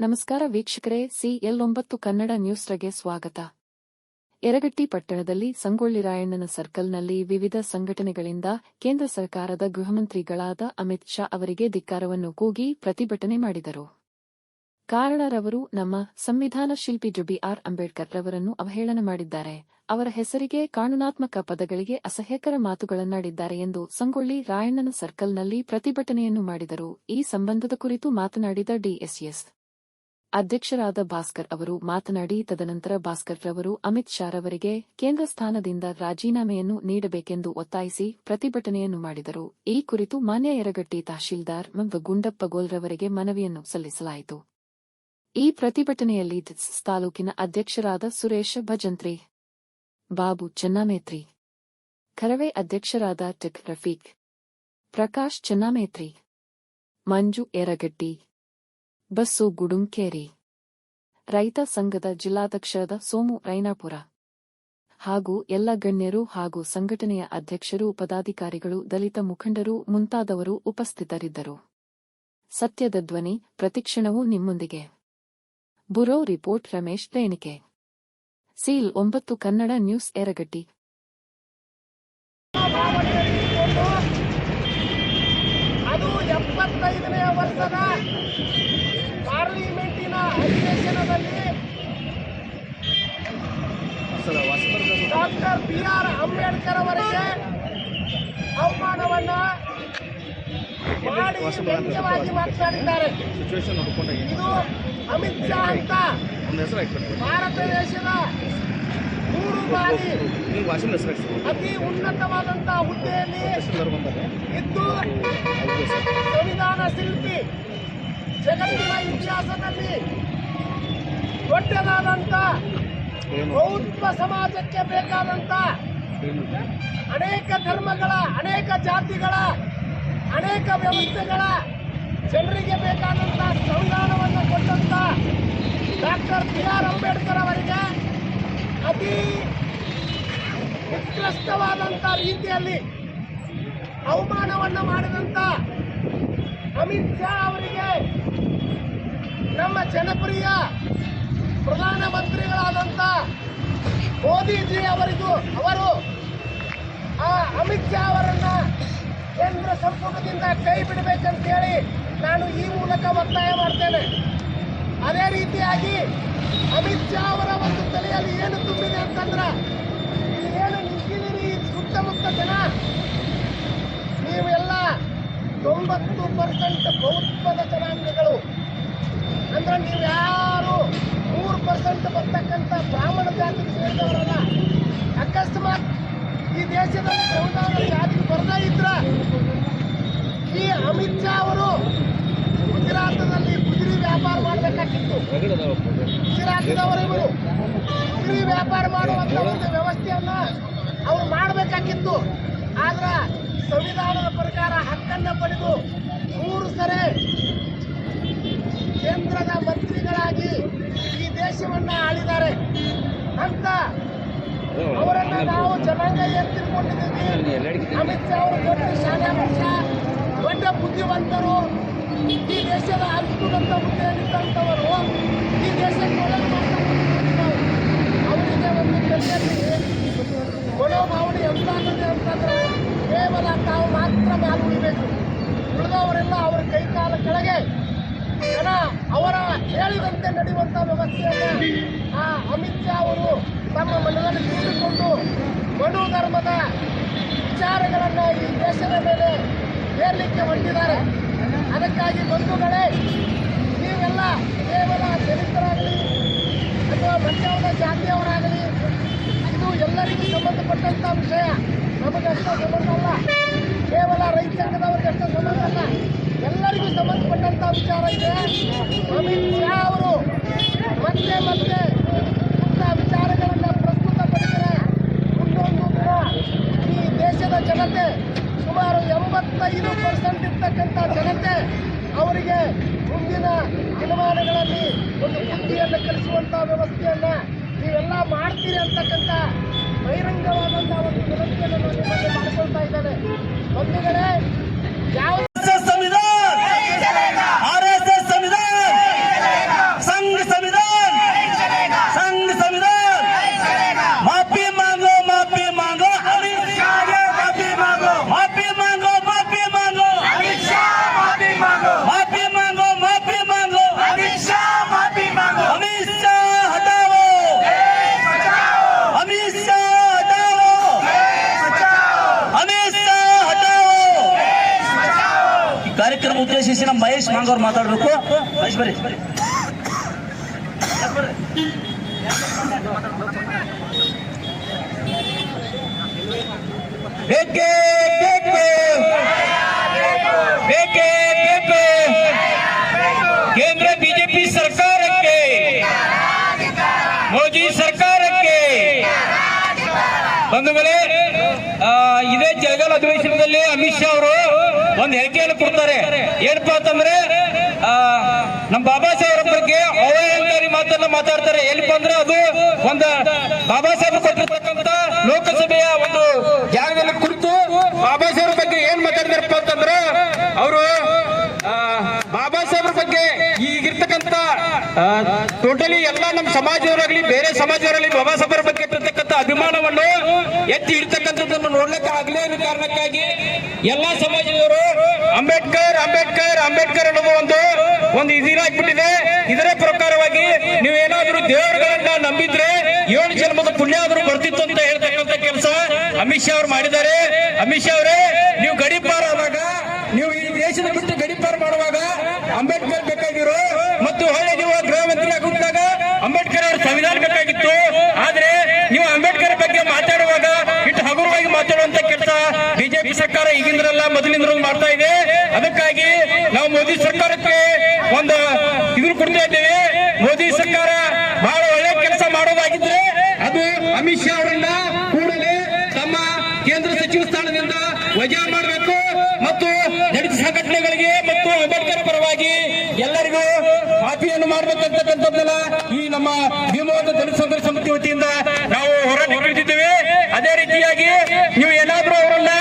ನಮಸ್ಕಾರ ವೀಕ್ಷಕರೇ, ಸಿಎಲ್ ಒಂಬತ್ತು ಕನ್ನಡ ನ್ಯೂಸ್ಗೆ ಸ್ವಾಗತ. ಎರಗಟ್ಟಿ ಪಟ್ಟಣದಲ್ಲಿ ಸಂಗೊಳ್ಳಿ ರಾಯಣ್ಣನ ಸರ್ಕಲ್ನಲ್ಲಿ ವಿವಿಧ ಸಂಘಟನೆಗಳಿಂದ ಕೇಂದ್ರ ಸರ್ಕಾರದ ಗೃಹಮಂತ್ರಿಗಳಾದ ಅಮಿತ್ ಶಾ ಅವರಿಗೆ ಧಿಕ್ಕಾರವನ್ನು ಕೂಗಿ ಪ್ರತಿಭಟನೆ ಮಾಡಿದರು. ಕಾರಣರವರು ನಮ್ಮ ಸಂವಿಧಾನ ಶಿಲ್ಪಿ ಜುಬಿ ಆರ್ ಅಂಬೇಡ್ಕರ್ ರವರನ್ನು ಅವಹೇಳನ ಮಾಡಿದ್ದಾರೆ. ಅವರ ಹೆಸರಿಗೆ ಕಾನೂನಾತ್ಮಕ ಪದಗಳಿಗೆ ಅಸಹ್ಯಕರ ಮಾತುಗಳನ್ನಾಡಿದ್ದಾರೆ ಎಂದು ಸಂಗೊಳ್ಳಿ ರಾಯಣ್ಣನ ಸರ್ಕಲ್ನಲ್ಲಿ ಪ್ರತಿಭಟನೆಯನ್ನು ಮಾಡಿದರು. ಈ ಸಂಬಂಧದ ಕುರಿತು ಮಾತನಾಡಿದ ಡಿಎಸ್ಎಸ್ ಅಧ್ಯಕ್ಷರಾದ ಭಾಸ್ಕರ್ ಅವರು ಮಾತನಾಡಿ, ತದನಂತರ ಭಾಸ್ಕರ್ ರವರು ಅಮಿತ್ ಶಾ ರವರಿಗೆ ಕೇಂದ್ರ ಸ್ಥಾನದಿಂದ ರಾಜೀನಾಮೆಯನ್ನು ನೀಡಬೇಕೆಂದು ಒತ್ತಾಯಿಸಿ ಪ್ರತಿಭಟನೆಯನ್ನು ಮಾಡಿದರು. ಈ ಕುರಿತು ಮಾನ್ಯ ಯರಗಟ್ಟಿ ತಹಶೀಲ್ದಾರ್ ಗುಂಡಪ್ಪ ಗೋಲ್ರವರಿಗೆ ಮನವಿಯನ್ನು ಸಲ್ಲಿಸಲಾಯಿತು. ಈ ಪ್ರತಿಭಟನೆಯಲ್ಲಿ ದಿಸ್ ತಾಲೂಕಿನ ಅಧ್ಯಕ್ಷರಾದ ಸುರೇಶ ಭಜಂತ್ರಿ, ಬಾಬು ಚನ್ನಾಮೇತ್ರಿ, ಕರವೇ ಅಧ್ಯಕ್ಷರಾದ ಟಿಕ್ ರಫೀಕ್, ಪ್ರಕಾಶ್ ಚನ್ನಾಮೇತ್ರಿ, ಮಂಜು ಏರಗಡ್ಡಿ ಬಸ್ಸು ಗುಡುಂಕೇರಿ, ರೈತ ಸಂಘದ ಜಿಲ್ಲಾಧ್ಯಕ್ಷರಾದ ಸೋಮು ರೈನಾಪುರ ಹಾಗೂ ಎಲ್ಲ ಗಣ್ಯರು ಹಾಗೂ ಸಂಘಟನೆಯ ಅಧ್ಯಕ್ಷರು, ಪದಾಧಿಕಾರಿಗಳು, ದಲಿತ ಮುಖಂಡರು ಮುಂತಾದವರು ಉಪಸ್ಥಿತರಿದ್ದರು. ಸತ್ಯದ ಧ್ವನಿ ಪ್ರತಿಕ್ಷಣವೂ ನಿಮ್ಮೊಂದಿಗೆ. ಬುರೋ ರಿಪೋರ್ಟ್ ರಮೇಶ್ ರೇಣಿಕೆ ಸೀಲ್ ಒಂಬತ್ತು ಕನ್ನಡ ನ್ಯೂಸ್ ಎರಗಟ್ಟಿ ಅದು ಎಪ್ಪತ್ತೈದನೇ ವರ್ಷದ ಪಾರ್ಲಿಮೆಂಟಿನ ಅಧಿವೇಶನದಲ್ಲಿ ಡಾಕ್ಟರ್ ಬಿ ಆರ್ ಅಂಬೇಡ್ಕರ್ ಅವರಿಗೆ ಅವಮಾನವನ್ನ ಮಾಡಿ ವ್ಯಂಗ್ಯವಾಗಿ ಮಾತನಾಡಿದ್ದಾರೆ. ಇದು ಅಮಿತ್ ಶಾ ಅಂತ ಭಾರತ ದೇಶದ ಮೂರು ಬಾರಿ ಅತಿ ಉನ್ನತವಾದಂತಹ ಹುದ್ದೆಯಲ್ಲಿ ಇದ್ದು ಸಂವಿಧಾನ ಶಿಲ್ಪಿ ಜಗತ್ತಿನ ಇತಿಹಾಸದಲ್ಲಿ ದೊಡ್ಡದಾದಂತ ಬೌದ್ಧ ಸಮಾಜಕ್ಕೆ ಬೇಕಾದಂತ ಅನೇಕ ಧರ್ಮಗಳ ಅನೇಕ ಜಾತಿಗಳ ಅನೇಕ ವ್ಯವಸ್ಥೆಗಳ ಜನರಿಗೆ ಬೇಕಾದಂಥ ಸಂವಿಧಾನವನ್ನು ಕೊಟ್ಟಂತ ಡಾಕ್ಟರ್ ಬಿ ಆರ್ ಅಂಬೇಡ್ಕರ್ ಅವರಿಗೆ ಅತಿ ಉತ್ಕೃಷ್ಟವಾದಂಥ ರೀತಿಯಲ್ಲಿ ಅವಮಾನವನ್ನು ಮಾಡಿದಂತ ಅಮಿತ್ ಶಾ ಅವರಿಗೆ ನಮ್ಮ ಜನಪ್ರಿಯ ಪ್ರಧಾನಮಂತ್ರಿಗಳಾದಂಥ ಮೋದಿಜಿ ಅವರಿಗೂ ಅವರು ಆ ಅಮಿತ್ ಶಾ ಅವರನ್ನು ಕೇಂದ್ರ ಸಂಪುಟದಿಂದ ಕೈ ಬಿಡಬೇಕಂತೇಳಿ ನಾನು ಈ ಮೂಲಕ ಒತ್ತಾಯ ಮಾಡ್ತೇನೆ. ಅದೇ ರೀತಿಯಾಗಿ ಅಮಿತ್ ಶಾ ಅವರ ಒಂದು ತಲೆಯಲ್ಲಿ ಏನು ತುಂಬಿದೆ ಅಂತಂದ್ರೆ ಏನು ನಿಂತಿದ್ದೀರಿ ಸುತ್ತಮುತ್ತ ಜನ, ನೀವೆಲ್ಲ ತೊಂಬತ್ತು ಪರ್ಸೆಂಟ್ ಬೌದ್ಧದ ಜನಾಂಗಗಳು. ಅಂದ್ರೆ ನೀವು ಯಾರು ಮೂರು ಪರ್ಸೆಂಟ್ ಬರ್ತಕ್ಕಂಥ ಬ್ರಾಹ್ಮಣ ಜಾತಿಗೆ ಸೇರಿದವರಲ್ಲ, ಅಕಸ್ಮಾತ್ ಈ ದೇಶದಲ್ಲಿ ಜಾತಿಗೆ ಬರ್ತಾ ಇದ್ರ ಈ ಅಮಿತ್ ಶಾ ಅವರು ಗುಜರಾತದಲ್ಲಿ ಕುದುರೆ ವ್ಯಾಪಾರ ಮಾಡಬೇಕಾಗಿತ್ತು. ಗುಜರಾತಿದವರು ಕುದುರೆ ವ್ಯಾಪಾರ ಮಾಡುವ ಒಂದು ವ್ಯವಸ್ಥೆಯನ್ನ ಅವರು ಮಾಡಬೇಕಾಗಿತ್ತು. ಆದ್ರ ಸಂವಿಧಾನದ ಪ್ರಕಾರ ಹಕ್ಕನ್ನ ಪಡೆದು ಮೂರು ಸರಿ ಕೇಂದ್ರದ ಮಂತ್ರಿಗಳಾಗಿ ಈ ದೇಶವನ್ನ ಆಳಿದ್ದಾರೆ. ಅಂತ ಅವರನ್ನ ನಾವು ಜನಾಂಗ ಏನ್ ತಿಳ್ಕೊಂಡಿದ್ದೀವಿ? ಅಮಿತ್ ಶಾ ಅವರು ದೊಡ್ಡ ಶಾಲೆ ದೊಡ್ಡ ಬುದ್ಧಿವಂತರು. ದೇಶದ ಅದ್ಭುತ ಹುದ್ದೆಯಲ್ಲಿದ್ದಂಥವರು ಈ ದೇಶಕ್ಕೆ. ಅವರಿಗೆ ಒಂದು ಮನೋಭಾವನೆ ಎಂತಾಗಿದೆ ಅಂತಂದ್ರೆ ಕೇವಲ ತಾವು ಮಾತ್ರ ಮಾತು ಉಳಿಬೇಕು ಉಳಿದವರೆಲ್ಲ ಅವರ ಕೈ ಕಾಲ ಕೆಳಗೆ. ಜನ ಅವರ ಹೇಳಿದಂತೆ ನಡೆಯುವಂತ ವ್ಯವಸ್ಥೆಯನ್ನು ಆ ಅಮಿತ್ ಶಾ ಅವರು ತಮ್ಮ ಮನದಲ್ಲಿ ತಿಳಿದುಕೊಂಡು ಮನು ಧರ್ಮದ ವಿಚಾರಗಳನ್ನು ಈ ದೇಶದ ಮೇಲೆ ಹೇರಲಿಕ್ಕೆ ಹೊಂದಿದ್ದಾರೆ ಅದಕ್ಕಾಗಿ ಬಂಧುಗಳೇ, ನೀವೆಲ್ಲ ಕೇವಲ ದಲಿತರಾಗಲಿ ಅಥವಾ ಮಧ್ಯಾಹ್ನ ಜಾತಿಯವರಾಗಲಿ, ಇದು ಎಲ್ಲರಿಗೂ ಸಂಬಂಧಪಟ್ಟಂಥ ವಿಷಯ. ನಮಗಷ್ಟೇ ಸಂಬಂಧ ಅಲ್ಲ. ಕೇವಲ ರೈತ ಸಂಘದವರಿಗಷ್ಟೇ ಸಂಬಂಧ ಅಲ್ಲ. ಎಲ್ಲರಿಗೂ ಸಂಬಂಧಪಟ್ಟಂಥ ವಿಚಾರ ಇದೆ. ಅಮಿತ್ ಶಾ ಅವರು ಮತ್ತೆ ಮತ್ತೆ ಇಂಥ ವಿಚಾರಗಳನ್ನು ಪ್ರಸ್ತುತಪಡಿಸಿದರೆ ಮುಂದೊಂದು ಈ ದೇಶದ ಜನತೆ ಸುಮಾರು ಎಂಬತ್ತೈದು ಪರ್ಸೆಂಟ್ ಇರ್ತಕ್ಕಂಥ ಜನತೆ ಅವರಿಗೆ ಮುಂದಿನ ದಿನಮಾನಗಳಲ್ಲಿ ಒಂದು ಬುದ್ಧಿಯನ್ನು ಕಲಿಸುವಂಥ ವ್ಯವಸ್ಥೆಯನ್ನ ನೀವೆಲ್ಲ ಮಾಡ್ತಾ ಮಾಡ್ತೀರಿ ಅಂತಕ್ಕಂಥ ಬಹಿರಂಗವಾದಂಥ ಒಂದು ವ್ಯವಸ್ಥೆಯನ್ನು ನಾನು ನಿಮ್ಮಲ್ಲಿ ಮಾಡಿಕೊಳ್ತಾ ಇದ್ದೇನೆ. ಬಂಧುಗಳೇ, ಯಾವ ಮಹೇಶ್ ಮಾಂಗ್ ಅವ್ರು ಮಾತಾಡಬೇಕು. ಮಹೇಶ್ ಬರ್ರಿ. ಕೇಂದ್ರ ಬಿಜೆಪಿ ಸರ್ಕಾರಕ್ಕೆ, ಮೋದಿ ಸರ್ಕಾರಕ್ಕೆ. ಬಂಧುಗಳೇ ಇದೇ ಜಗಲ್ ಅಧಿವೇಶನದಲ್ಲಿ ಅಮಿತ್ ಶಾ ಅವರು ಒಂದು ಹೇಳಿಕೆಯನ್ನು ಕೊಡ್ತಾರೆ. ಏನಪ್ಪಾ ಅಂತಂದ್ರೆ ನಮ್ಮ ಬಾಬಾ ಸಾಹೇಬ್ರ ಬಗ್ಗೆ ಅವಹೇಳನಕಾರಿ ಮಾತನ್ನ ಮಾತಾಡ್ತಾರೆ. ಏನಪ್ಪ ಅಂದ್ರೆ ಅದು ಒಂದು ಬಾಬಾ ಸಾಹೇಬ್ ಕೊಟ್ಟಿರ್ತಕ್ಕಂತ ಲೋಕಸಭೆಯ ಒಂದು ಜಾಗದಲ್ಲಿ ಕುರಿತು ಬಾಬಾ ಸಾಹೇಬ್ರ ಬಗ್ಗೆ ಏನ್ ಮಾತಾಡಿದಾರಪ್ಪ ಅಂತಂದ್ರೆ, ಅವರು ಬಾಬಾ ಸಾಹೇಬ್ರ ಬಗ್ಗೆ ಈಗಿರ್ತಕ್ಕಂತ ಟೋಟಲಿ ಎಲ್ಲ ನಮ್ಮ ಸಮಾಜದವರಾಗ್ಲಿ, ಬೇರೆ ಸಮಾಜದವರಲ್ಲಿ ಬಾಬಾ ಸಾಹೇಬ್ರ ಬಗ್ಗೆ ಇರ್ತಕ್ಕಂಥ ಅಭಿಮಾನವನ್ನು ಎತ್ತಿ ಇಡ್ತಕ್ಕಂಥದ್ದನ್ನು ನೋಡ್ಲಿಕ್ಕೆ ಆಗ್ಲೇ ಇರೋ ಕಾರಣಕ್ಕಾಗಿ ಎಲ್ಲ ಸಮಾಜದವರು ಅಂಬೇಡ್ಕರ್ ಅಂಬೇಡ್ಕರ್ ಅಂಬೇಡ್ಕರ್ ಅನ್ನುವ ಒಂದು ಒಂದು ಇದಿರಾಗ್ಬಿಟ್ಟಿದೆ ಇದರ ಪ್ರಕಾರವಾಗಿ ನೀವೇನಾದ್ರೂ ದೇವರುಗಳನ್ನ ನಂಬಿದ್ರೆ ಏಳು ಜನ್ಮದ ಪುಣ್ಯ ಆದ್ರೂ ಬರ್ತಿತ್ತು ಅಂತ ಹೇಳ್ತಕ್ಕಂಥ ಕೆಲಸ ಅಮಿತ್ ಶಾ ಅವ್ರು ಮಾಡಿದ್ದಾರೆ. ಅಮಿತ್ ಶಾ ಅವರೇ ನೀವು ಗಡಿಪಾರ ಆದಾಗ ನೀವು ಈ ದೇಶದ ಬಿಟ್ಟು ಗಡಿಪಾರ ಮಾಡುವಾಗ ಅಂಬೇಡ್ಕರ್ ಬೇಕಾಗಿರೋ ಮತ್ತು ಹೊಳೆ ನೀವು ಗೃಹ ಮಂತ್ರಿ ಆಗುತ್ತಾಗ ಅಂಬೇಡ್ಕರ್ ಅವರ ಸಂವಿಧಾನ ಬೇಕಾಗಿತ್ತು ಆದ್ರೆ ನೀವು ಅಂಬೇಡ್ಕರ್ ಬಗ್ಗೆ ಮಾತಾಡುವಾಗ ಇಟ್ಟು ಹಗುರವಾಗಿ ಮಾತಾಡುವಂತ ಕೆಲಸ ಬಿಜೆಪಿ ಸರ್ಕಾರ ಈಗಿಂದ್ರಲ್ಲ, ಮೊದಲಿಂದ್ರೂ ಮಾಡ್ತಾ ಇದೆ. ಅದಕ್ಕಾಗಿ ನಾವು ಮೋದಿ ಸರ್ಕಾರಕ್ಕೆ ಒಂದು ಇದನ್ನು ಕೊಡ್ತಾ ಇದ್ದೇವೆ. ಮೋದಿ ಸರ್ಕಾರ ಬಹಳ ಒಳ್ಳೆ ಕೆಲಸ ಮಾಡೋದಾಗಿದ್ರೆ ಅದು ಅಮಿತ್ ಶಾ ಅವರನ್ನ ಕೂಡಲೇ ತಮ್ಮ ಕೇಂದ್ರ ಸಚಿವ ಸ್ಥಾನದಿಂದ ವಜಾ ಮಾಡಬೇಕು. ಮತ್ತು ದಲಿತ ಸಂಘಟನೆಗಳಿಗೆ ಮತ್ತು ಅಂಬೇಡ್ಕರ್ ಪರವಾಗಿ ಎಲ್ಲರಿಗೂ ಮಾಫಿಯನ್ನು ಮಾಡಬೇಕಂತಕ್ಕಂಥದ್ದೆಲ್ಲ ಈ ನಮ್ಮ ಭೀಮವಾದ ದಲಿತ ಸಂಘರ್ಷ ಸಮಿತಿ ವತಿಯಿಂದ ನಾವು ಹೋರಾಟ ಹಿಡಿದಿದ್ದೇವೆ ಅದೇ ರೀತಿಯಾಗಿ ನೀವು ಏನಾದ್ರೂ ಅವರನ್ನ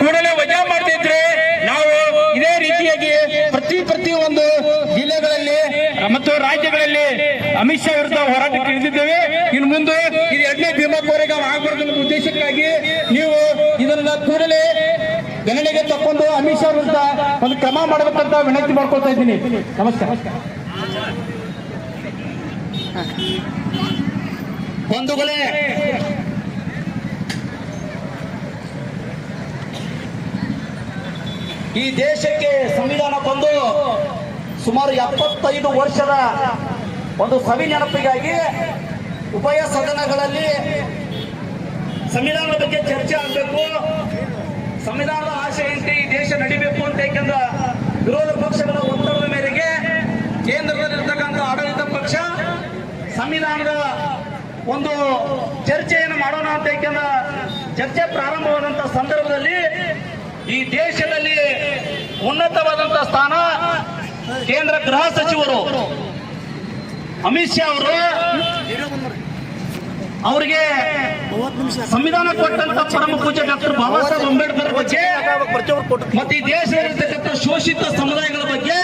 ಕೂಡಲೇ ವಜಾ ಮಾಡದಿದ್ರೆ ನಾವು ಇದೇ ರೀತಿಯಾಗಿ ಪ್ರತಿ ಪ್ರತಿ ಒಂದು ಜಿಲ್ಲೆಗಳಲ್ಲಿ ಮತ್ತು ರಾಜ್ಯಗಳಲ್ಲಿ ಅಮಿತ್ ಶಾ ವಿರುದ್ಧ ಹೋರಾಟಕ್ಕೆ ಇಳಿದಿದ್ದೇವೆ. ಇನ್ನು ಮುಂದೆ ಇದು ಎರಡನೇ ಭೀಮಾ ಕೋರೆಗಾಂವ್ ಆಗಬಾರ್ದು ಅನ್ನೋ ಉದ್ದೇಶಕ್ಕಾಗಿ ನೀವು ಇದನ್ನ ಕೂಡಲೇ ಗಣನೆಗೆ ತಕ್ಕೊಂಡು ಅಮಿತ್ ಶಾ ವಿರುದ್ಧ ಒಂದು ಕ್ರಮ ಮಾಡಬೇಕಂತ ವಿನಂತಿ ಮಾಡ್ಕೊಳ್ತಾ ಇದ್ದೀನಿ. ನಮಸ್ಕಾರ. ಬಂಧುಗಳೇ, ಈ ದೇಶಕ್ಕೆ ಸಂವಿಧಾನ ಬಂದು ಸುಮಾರು ಎಪ್ಪತ್ತೈದು ವರ್ಷದ ಒಂದು ಸವಿ ನೆನಪಿಗಾಗಿ ಉಭಯ ಸದನಗಳಲ್ಲಿ ಸಂವಿಧಾನದ ಬಗ್ಗೆ ಚರ್ಚೆ ಆಗಬೇಕು. ಸಂವಿಧಾನದ ಆಶೆಯಂತೆ ಈ ದೇಶ ನಡಿಬೇಕು ಅಂತ ಏಕೆಂದ್ರೆ ವಿರೋಧ ಪಕ್ಷಗಳ ಒತ್ತಡದ ಮೇರೆಗೆ ಕೇಂದ್ರದಲ್ಲಿರ್ತಕ್ಕಂಥ ಆಡಳಿತ ಪಕ್ಷ ಸಂವಿಧಾನದ ಒಂದು ಚರ್ಚೆಯನ್ನು ಮಾಡೋಣ ಅಂತ ಏಕೆಂದ್ರೆ ಚರ್ಚೆ ಪ್ರಾರಂಭವಾದಂತ ಸಂದರ್ಭದಲ್ಲಿ ಈ ದೇಶದಲ್ಲಿ ಉನ್ನತವಾದಂತ ಸ್ಥಾನ ಕೇಂದ್ರ ಗೃಹ ಸಚಿವರು ಅಮಿತ್ ಶಾ ಅವರು ಅವರಿಗೆ ಸಂವಿಧಾನ ಕೊಟ್ಟಂತ ಪರಮ ಪೂಜೆ ಡಾಕ್ಟರ್ ಬಾಬಾ ಸಾಹೇಬ್ ಅಂಬೇಡ್ಕರ್ ಬಗ್ಗೆ ಮತ್ತೆ ಈ ದೇಶದಲ್ಲಿರ್ತಕ್ಕಂಥ ಶೋಷಿತ ಸಮುದಾಯಗಳ ಬಗ್ಗೆ